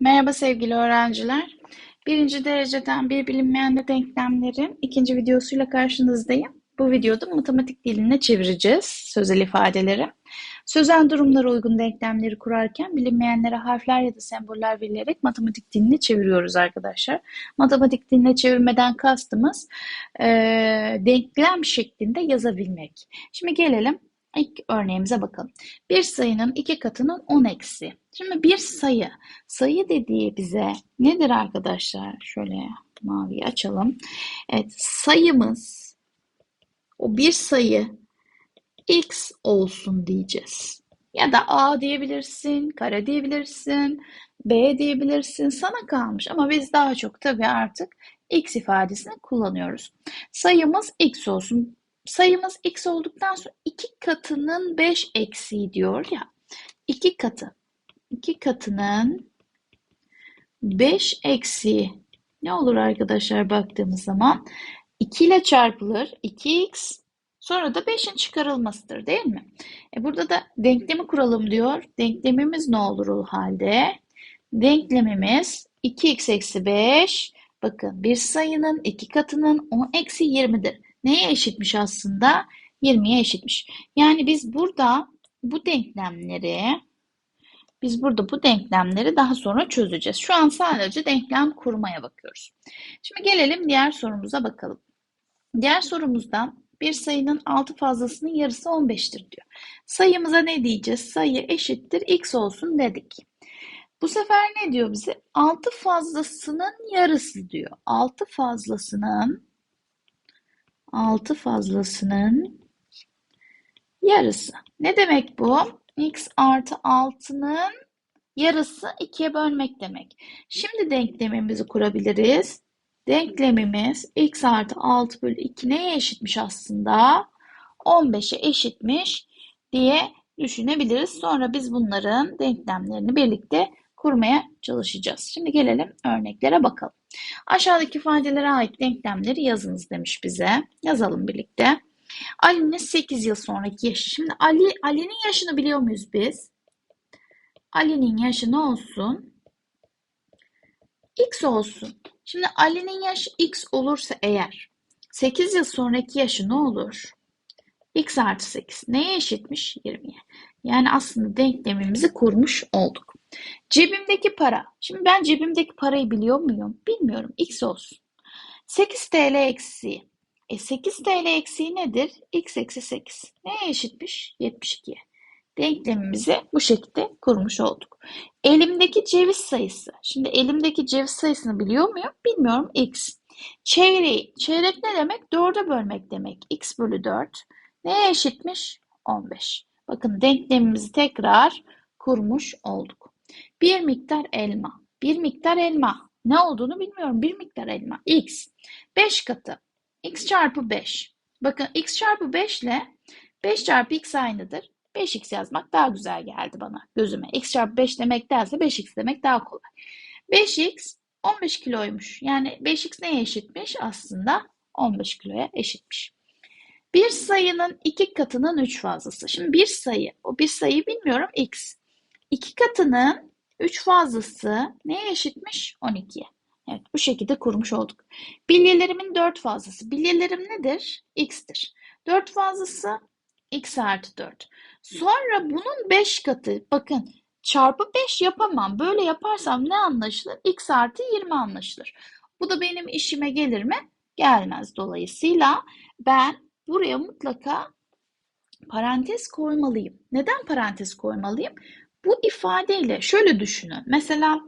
Merhaba sevgili öğrenciler. Birinci dereceden bir bilinmeyenli denklemlerin ikinci videosuyla karşınızdayım. Bu videoda matematik diline çevireceğiz sözel ifadeleri. Sözel durumlara uygun denklemleri kurarken bilinmeyenlere harfler ya da semboller verilerek matematik diline çeviriyoruz arkadaşlar. Matematik diline çevirmeden kastımız e, denklem şeklinde yazabilmek. Şimdi gelelim İlk örneğimize bakalım. Bir sayının iki katının 10 eksi. Şimdi bir sayı. Sayı dediği bize nedir arkadaşlar? Şöyle maviyi açalım. Evet sayımız o bir sayı x olsun diyeceğiz. Ya da a diyebilirsin, kare diyebilirsin, b diyebilirsin. Sana kalmış ama biz daha çok tabii artık x ifadesini kullanıyoruz. Sayımız x olsun sayımız x olduktan sonra iki katının 5 eksiği diyor ya. iki katı. iki katının 5 eksiği ne olur arkadaşlar baktığımız zaman? 2 ile çarpılır. 2x sonra da 5'in çıkarılmasıdır değil mi? E burada da denklemi kuralım diyor. Denklemimiz ne olur o halde? Denklemimiz 2x eksi 5 bakın bir sayının iki katının 10 eksi 20'dir neye eşitmiş aslında? 20'ye eşitmiş. Yani biz burada bu denklemleri biz burada bu denklemleri daha sonra çözeceğiz. Şu an sadece denklem kurmaya bakıyoruz. Şimdi gelelim diğer sorumuza bakalım. Diğer sorumuzdan bir sayının 6 fazlasının yarısı 15'tir diyor. Sayımıza ne diyeceğiz? Sayı eşittir x olsun dedik. Bu sefer ne diyor bize? 6 fazlasının yarısı diyor. 6 fazlasının 6 fazlasının yarısı. Ne demek bu? x artı 6'nın yarısı 2'ye bölmek demek. Şimdi denklemimizi kurabiliriz. Denklemimiz x artı 6 bölü 2 neye eşitmiş aslında? 15'e eşitmiş diye düşünebiliriz. Sonra biz bunların denklemlerini birlikte kurmaya çalışacağız. Şimdi gelelim örneklere bakalım. Aşağıdaki ifadelere ait denklemleri yazınız demiş bize. Yazalım birlikte. Ali'nin 8 yıl sonraki yaşı. Şimdi Ali Ali'nin yaşını biliyor muyuz biz? Ali'nin yaşı ne olsun? X olsun. Şimdi Ali'nin yaşı X olursa eğer 8 yıl sonraki yaşı ne olur? X artı 8. Neye eşitmiş? 20'ye. Yani aslında denklemimizi kurmuş olduk. Cebimdeki para. Şimdi ben cebimdeki parayı biliyor muyum? Bilmiyorum. X olsun. 8 TL eksi. E 8 TL eksiği nedir? X eksi 8. Neye eşitmiş? 72'ye. Denklemimizi bu şekilde kurmuş olduk. Elimdeki ceviz sayısı. Şimdi elimdeki ceviz sayısını biliyor muyum? Bilmiyorum. X. Çeyreği. Çeyrek ne demek? 4'e bölmek demek. X bölü 4. Neye eşitmiş? 15. Bakın denklemimizi tekrar kurmuş olduk. Bir miktar elma. Bir miktar elma. Ne olduğunu bilmiyorum. Bir miktar elma. X. 5 katı. X çarpı 5. Bakın X çarpı 5 ile 5 çarpı X aynıdır. 5X yazmak daha güzel geldi bana gözüme. X çarpı 5 demek derse 5X demek daha kolay. 5X 15 kiloymuş. Yani 5X neye eşitmiş? Aslında 15 kiloya eşitmiş. Bir sayının iki katının üç fazlası. Şimdi bir sayı, o bir sayı bilmiyorum x. İki katının üç fazlası neye eşitmiş? 12'ye. Evet bu şekilde kurmuş olduk. Bilyelerimin dört fazlası. Bilyelerim nedir? x'tir. Dört fazlası x artı 4. Sonra bunun 5 katı. Bakın çarpı 5 yapamam. Böyle yaparsam ne anlaşılır? x artı 20 anlaşılır. Bu da benim işime gelir mi? Gelmez. Dolayısıyla ben buraya mutlaka parantez koymalıyım. Neden parantez koymalıyım? Bu ifadeyle şöyle düşünün. Mesela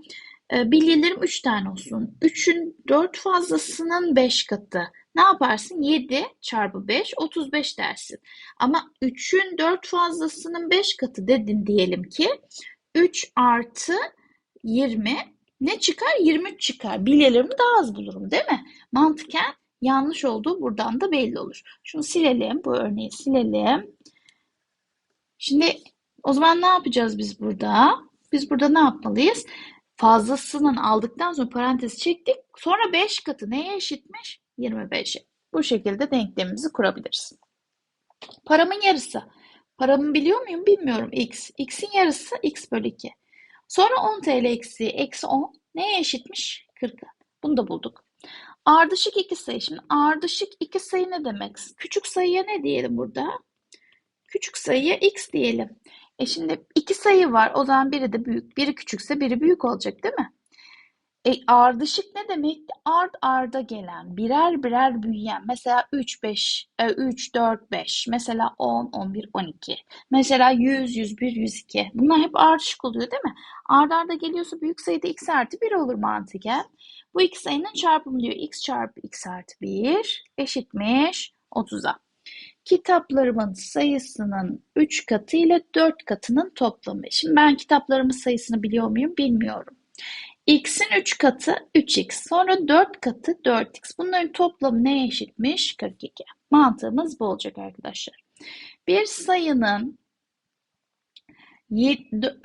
e, bilyelerim 3 tane olsun. 3'ün 4 fazlasının 5 katı. Ne yaparsın? 7 çarpı 5 35 dersin. Ama 3'ün 4 fazlasının 5 katı dedin diyelim ki 3 artı 20 ne çıkar? 23 çıkar. Bilyelerimi daha az bulurum değil mi? Mantıken yanlış olduğu buradan da belli olur. Şunu silelim. Bu örneği silelim. Şimdi o zaman ne yapacağız biz burada? Biz burada ne yapmalıyız? Fazlasının aldıktan sonra parantez çektik. Sonra 5 katı neye eşitmiş? 25'e. Bu şekilde denklemimizi kurabiliriz. Paramın yarısı. Paramı biliyor muyum? Bilmiyorum. X. X'in yarısı x bölü 2. Sonra 10 TL eksi eksi 10 neye eşitmiş? 40'a. Bunu da bulduk. Ardışık iki sayı. Şimdi ardışık iki sayı ne demek? Küçük sayıya ne diyelim burada? Küçük sayıya x diyelim. E şimdi iki sayı var. O zaman biri de büyük. Biri küçükse biri büyük olacak değil mi? E, ardışık ne demekti? Ard arda gelen, birer birer büyüyen. Mesela 3, 5, e, 3, 4, 5. Mesela 10, 11, 12. Mesela 100, 101, 102. Bunlar hep ardışık oluyor değil mi? Ard arda geliyorsa büyük sayıda x artı 1 olur mantıken. Bu iki sayının çarpımı diyor. x çarpı x artı 1 eşitmiş 30'a. Kitaplarımın sayısının 3 katı ile 4 katının toplamı. Şimdi ben kitaplarımın sayısını biliyor muyum? Bilmiyorum. X'in 3 katı 3x. Sonra 4 katı 4x. Bunların toplamı neye eşitmiş? 42. Mantığımız bu olacak arkadaşlar. Bir sayının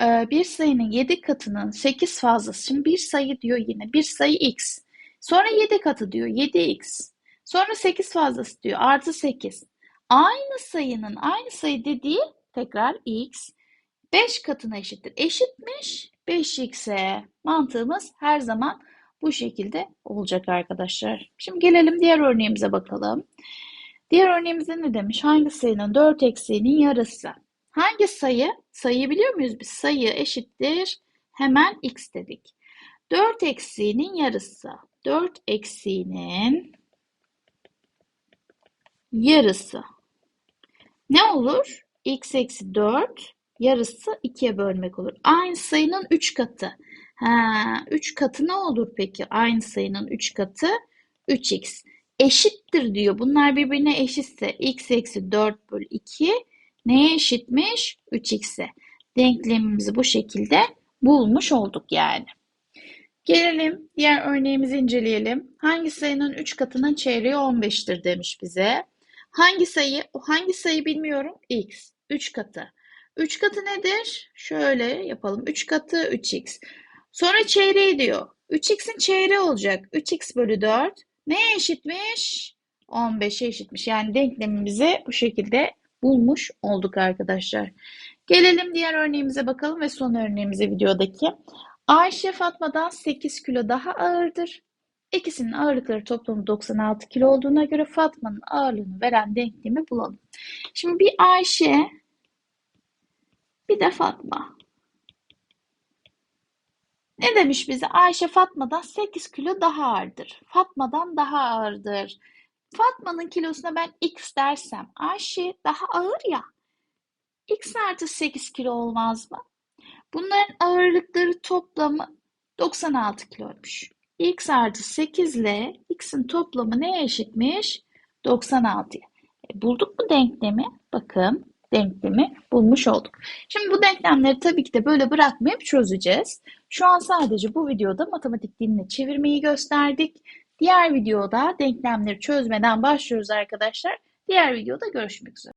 e, bir sayının 7 katının 8 fazlası. Şimdi bir sayı diyor yine. Bir sayı x. Sonra 7 katı diyor. 7x. Sonra 8 fazlası diyor. Artı 8. Aynı sayının aynı sayı dediği tekrar x 5 katına eşittir. Eşitmiş 5x'e. Mantığımız her zaman bu şekilde olacak arkadaşlar. Şimdi gelelim diğer örneğimize bakalım. Diğer örneğimizde ne demiş? Hangi sayının 4 eksiğinin yarısı? Hangi sayı? Sayıyı biliyor muyuz biz? Sayı eşittir. Hemen x dedik. 4 eksiğinin yarısı. 4 eksiğinin yarısı. Ne olur? x eksi 4 yarısı 2'ye bölmek olur. Aynı sayının 3 katı. Ha, 3 katı ne olur peki? Aynı sayının 3 katı 3x. Eşittir diyor. Bunlar birbirine eşitse x eksi 4 bölü 2 neye eşitmiş? 3x'e. Denklemimizi bu şekilde bulmuş olduk yani. Gelelim diğer örneğimizi inceleyelim. Hangi sayının 3 katının çeyreği 15'tir demiş bize. Hangi sayı? O hangi sayı bilmiyorum. X. 3 katı. 3 katı nedir? Şöyle yapalım. 3 katı 3x. Sonra çeyreği diyor. 3x'in çeyreği olacak. 3x bölü 4 neye eşitmiş? 15'e eşitmiş. Yani denklemimizi bu şekilde bulmuş olduk arkadaşlar. Gelelim diğer örneğimize bakalım ve son örneğimize videodaki. Ayşe Fatma'dan 8 kilo daha ağırdır. İkisinin ağırlıkları toplamı 96 kilo olduğuna göre Fatma'nın ağırlığını veren denklemi bulalım. Şimdi bir Ayşe bir de Fatma. Ne demiş bize? Ayşe Fatma'dan 8 kilo daha ağırdır. Fatma'dan daha ağırdır. Fatma'nın kilosuna ben x dersem Ayşe daha ağır ya. x artı 8 kilo olmaz mı? Bunların ağırlıkları toplamı 96 kiloymuş. X artı 8 ile x'in toplamı neye eşitmiş? 96'ya. E, bulduk mu denklemi? Bakın denklemi bulmuş olduk. Şimdi bu denklemleri tabii ki de böyle bırakmayıp çözeceğiz. Şu an sadece bu videoda matematik diline çevirmeyi gösterdik. Diğer videoda denklemleri çözmeden başlıyoruz arkadaşlar. Diğer videoda görüşmek üzere.